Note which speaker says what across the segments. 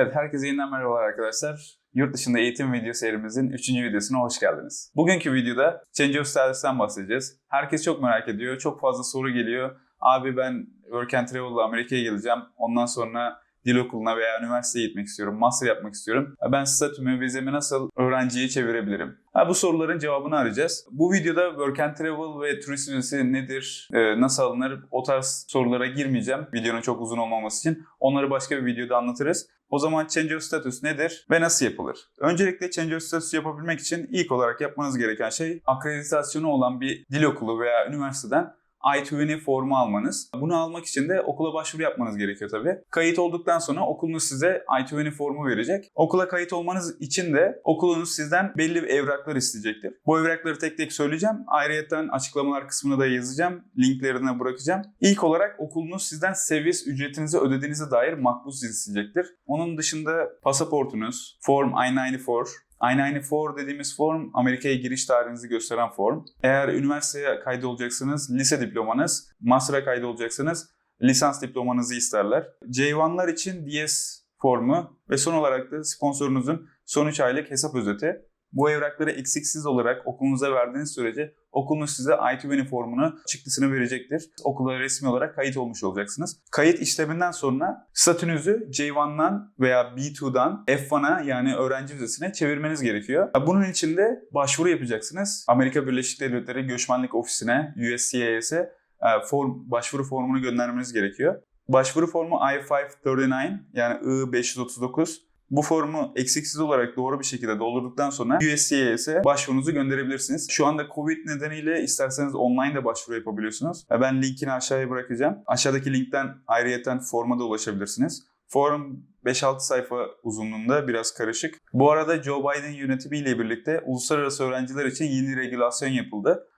Speaker 1: Evet, herkese yeniden merhabalar arkadaşlar. Yurt dışında eğitim video serimizin 3. videosuna hoş geldiniz. Bugünkü videoda Change of Status'tan bahsedeceğiz. Herkes çok merak ediyor, çok fazla soru geliyor. Abi ben Work and Travel'la Amerika'ya geleceğim. Ondan sonra dil okuluna veya üniversiteye gitmek istiyorum, master yapmak istiyorum. Ben statümü, vizemi nasıl öğrenciye çevirebilirim? Ha, bu soruların cevabını arayacağız. Bu videoda Work and Travel ve turist vizesi nedir, e, nasıl alınır o tarz sorulara girmeyeceğim. Videonun çok uzun olmaması için. Onları başka bir videoda anlatırız. O zaman Change of Status nedir ve nasıl yapılır? Öncelikle Change of Status yapabilmek için ilk olarak yapmanız gereken şey akreditasyonu olan bir dil okulu veya üniversiteden I-20 formu almanız. Bunu almak için de okula başvuru yapmanız gerekiyor tabii. Kayıt olduktan sonra okulunuz size I-20 formu verecek. Okula kayıt olmanız için de okulunuz sizden belli evraklar isteyecektir. Bu evrakları tek tek söyleyeceğim. Ayrıca açıklamalar kısmına da yazacağım. Linklerini bırakacağım. İlk olarak okulunuz sizden servis ücretinizi ödediğinize dair makbuz isteyecektir. Onun dışında pasaportunuz, Form I-94, I-94 dediğimiz form Amerika'ya giriş tarihinizi gösteren form. Eğer üniversiteye kaydolacaksınız lise diplomanız, master'a kaydolacaksınız lisans diplomanızı isterler. J1'lar için DS formu ve son olarak da sponsorunuzun son 3 aylık hesap özeti. Bu evrakları eksiksiz olarak okulunuza verdiğiniz sürece okulunuz size I-20 formunu çıktısını verecektir. Okula resmi olarak kayıt olmuş olacaksınız. Kayıt işleminden sonra statünüzü J1'dan veya B2'dan F1'a yani öğrenci vizesine çevirmeniz gerekiyor. Bunun için de başvuru yapacaksınız. Amerika Birleşik Devletleri Göçmenlik Ofisi'ne, USCIS'e e, form, başvuru formunu göndermeniz gerekiyor. Başvuru formu I-539 yani I-539 bu formu eksiksiz olarak doğru bir şekilde doldurduktan sonra USCIS'e başvurunuzu gönderebilirsiniz. Şu anda Covid nedeniyle isterseniz online de başvuru yapabiliyorsunuz. Ben linkini aşağıya bırakacağım. Aşağıdaki linkten ayrıyeten forma da ulaşabilirsiniz. Form 5-6 sayfa uzunluğunda biraz karışık. Bu arada Joe Biden yönetimiyle birlikte uluslararası öğrenciler için yeni regülasyon yapıldı.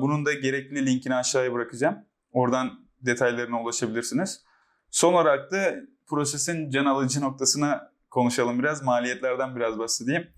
Speaker 1: Bunun da gerekli linkini aşağıya bırakacağım. Oradan detaylarına ulaşabilirsiniz. Son olarak da prosesin can alıcı noktasına konuşalım biraz. Maliyetlerden biraz bahsedeyim.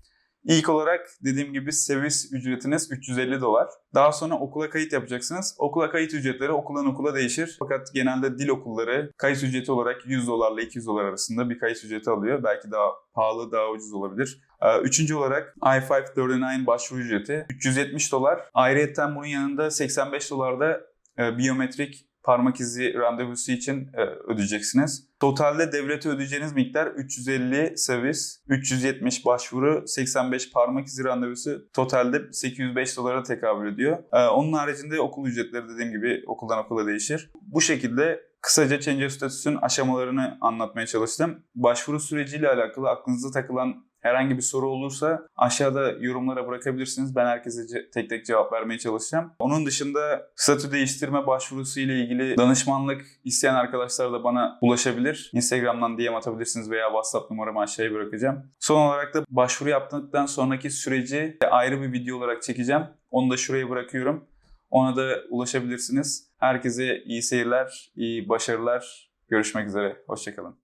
Speaker 1: İlk olarak dediğim gibi servis ücretiniz 350 dolar. Daha sonra okula kayıt yapacaksınız. Okula kayıt ücretleri okuldan okula değişir. Fakat genelde dil okulları kayıt ücreti olarak 100 dolarla 200 dolar arasında bir kayıt ücreti alıyor. Belki daha pahalı, daha ucuz olabilir. Üçüncü olarak I-539 başvuru ücreti 370 dolar. Ayrıca bunun yanında 85 dolarda biyometrik parmak izi randevusu için e, ödeyeceksiniz. Totalde devlete ödeyeceğiniz miktar 350 servis, 370 başvuru, 85 parmak izi randevusu totalde 805 dolara tekabül ediyor. E, onun haricinde okul ücretleri dediğim gibi okuldan okula değişir. Bu şekilde kısaca Change Status'un aşamalarını anlatmaya çalıştım. Başvuru süreciyle alakalı aklınıza takılan Herhangi bir soru olursa aşağıda yorumlara bırakabilirsiniz. Ben herkese tek tek cevap vermeye çalışacağım. Onun dışında statü değiştirme başvurusu ile ilgili danışmanlık isteyen arkadaşlar da bana ulaşabilir. Instagram'dan DM atabilirsiniz veya WhatsApp numaramı aşağıya bırakacağım. Son olarak da başvuru yaptıktan sonraki süreci ayrı bir video olarak çekeceğim. Onu da şuraya bırakıyorum. Ona da ulaşabilirsiniz. Herkese iyi seyirler, iyi başarılar. Görüşmek üzere. Hoşçakalın.